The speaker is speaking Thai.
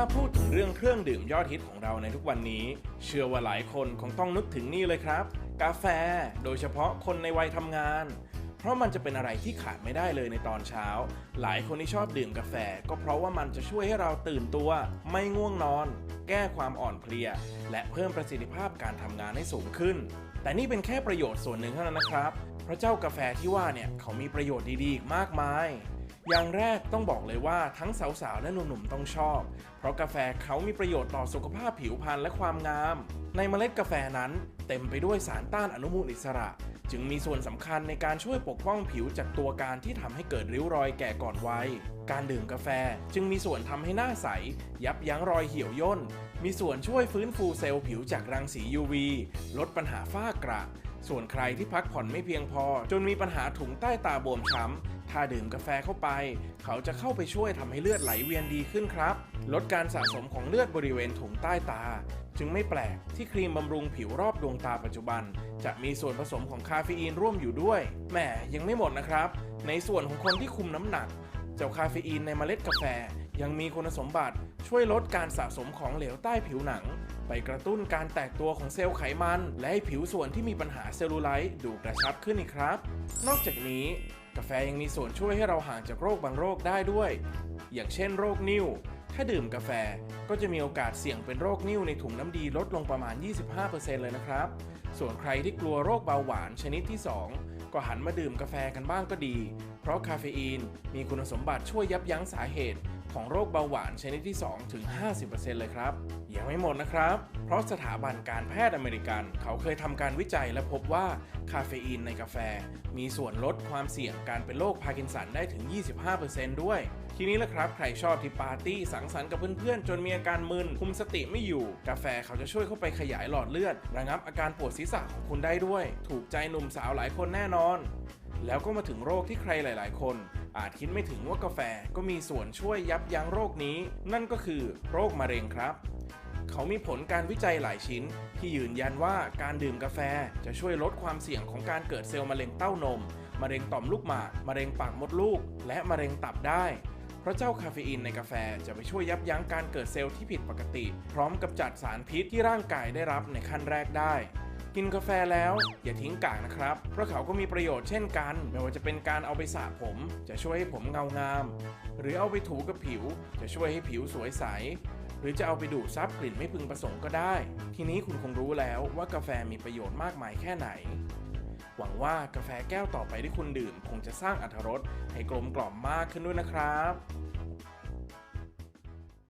าพูดถึงเรื่องเครื่องดื่มยอดฮิตของเราในทุกวันนี้ เชื่อว่าหลายคนคงต้องนึกถึงนี่เลยครับ กาแฟ โดยเฉพาะคนในวัยทำงาน เพราะมันจะเป็นอะไรที่ขาดไม่ได้เลยในตอนเช้า หลายคนที่ชอบดื่มกาแฟ ก็เพราะว่ามันจะช่วยให้เราตื่นตัว ไม่ง่วงนอน แก้ความอ่อนเพลีย และเพิ่มประสิทธิภาพการทำงานให้สูงขึ้น แต่นี่เป็นแค่ประโยชน์ส่วนหนึ่งเท่านั้นนะครับ เพราะเจ้ากาแฟที่ว่าเนี่ยเขามีประโยชน์ดีๆอีกมากมาย อย่างแรกต้องบอกเลยว่าทั้งสาวๆ และหนุ่มๆ ต้องชอบ เพราะกาแฟเขามีประโยชน์ต่อสุขภาพผิวพรรณและความงาม ในเมล็ดกาแฟนั้นเต็มไปด้วยสารต้านอนุมูลอิสระ จึงมีส่วนสำคัญในการช่วยปกป้องผิวจากตัวการที่ทำให้เกิดริ้วรอยแก่ก่อนวัย การดื่มกาแฟจึงมีส่วนทำให้หน้าใส ยับยั้งรอยเหี่ยวย่น มีส่วนช่วยฟื้นฟูเซลล์ผิวจากรังสี UV ลดปัญหาฝ้ากระ ส่วนใครที่พักผ่อนไม่เพียงพอ จนมีปัญหาถุงใต้ตาบวมช้ำ ถ้าดื่มกาแฟเข้าไป เขาจะเข้าไปช่วยทำให้เลือดไหลเวียนดีขึ้นครับ ลดการสะสมของเลือดบริเวณถุงใต้ตา จึงไม่แปลกที่ครีมบำรุงผิวรอบดวงตาปัจจุบัน จะมีส่วนผสมของคาเฟอีนร่วมอยู่ด้วยแหมยังไม่หมดนะครับ ในส่วนของคนที่คุมน้ำหนัก เจ้าคาเฟอีนในเมล็ดกาแฟ ยังมีคุณสมบัติช่วยลดการสะสมของเหลวใต้ผิวหนัง ไปกระตุ้นการแตกตัวของเซลล์ไขมัน และให้ผิวส่วนที่มีปัญหาเซลลูไลท์ดูกระชับขึ้นอีกครับ นอกจากนี้ กาแฟยังมีส่วนช่วยให้เราห่างจากโรคบางโรคได้ด้วย อย่างเช่นโรคนิ่วถ้าดื่มกาแฟก็จะมีโอกาสเสี่ยงเป็นโรคนิ่วในถุงน้ำดีลดลงประมาณ 25%เลยนะครับ ส่วนใครที่กลัวโรคเบาหวานชนิดที่ 2 ก็หันมาดื่มกาแฟกันบ้างก็ดี เพราะคาเฟอีนมีคุณสมบัติช่วยยับยั้งสาเหตุ ของโรคเบาหวานชนิดที่ 2 ถึง 50%เลยครับ ยังไม่หมดนะครับ เพราะสถาบันการแพทย์อเมริกัน เขาเคยทำการวิจัยและพบว่าคาเฟอีนในกาแฟ มีส่วนลดความเสี่ยงการเป็นโรคพาร์กินสันได้ถึง 25%ด้วย ทีนี้แหละครับ ใครชอบที่ปาร์ตี้สังสรรค์กับเพื่อนๆ จนมีอาการมึนคุมสติไม่อยู่ กาแฟเขาจะช่วยเข้าไปขยายหลอดเลือด ระงับอาการปวดศีรษะของคุณได้ด้วย ถูกใจหนุ่มสาวหลายคนแน่นอน แล้วก็มาถึงโรคที่ใครหลาย ๆ คน อาจคิดไม่ถึงว่ากาแฟก็มีส่วนช่วยยับยั้งโรคนี้ นั่นก็คือโรคมะเร็งครับ เขามีผลการวิจัยหลายชิ้น ที่ยืนยันว่าการดื่มกาแฟจะช่วยลดความเสี่ยงของการเกิดเซลล์มะเร็งเต้านม มะเร็งต่อมลูกหมาก มะเร็งปากมดลูก และมะเร็งตับได้เพราะเจ้าคาเฟอีนในกาแฟจะไปช่วยยับยั้งการเกิดเซลล์ที่ผิดปกติ พร้อมกับจัดสารพิษที่ร่างกายได้รับในขั้นแรกได้ กินกาแฟแล้วอย่าทิ้งกากนะครับ เพราะเขาก็มีประโยชน์เช่นกัน ไม่ว่าจะเป็นการเอาไปสระผม จะช่วยให้ผมเงางาม หรือเอาไปถูกับผิว จะช่วยให้ผิวสวยใส หรือจะเอาไปดูดซับกลิ่นไม่พึงประสงค์ก็ได้ ทีนี้คุณคงรู้แล้วว่ากาแฟมีประโยชน์มากมายแค่ไหน หวังว่ากาแฟแก้วต่อไปที่คุณดื่ม คงจะสร้างอรรถรสให้กลมกล่อมมากขึ้นด้วยนะครับ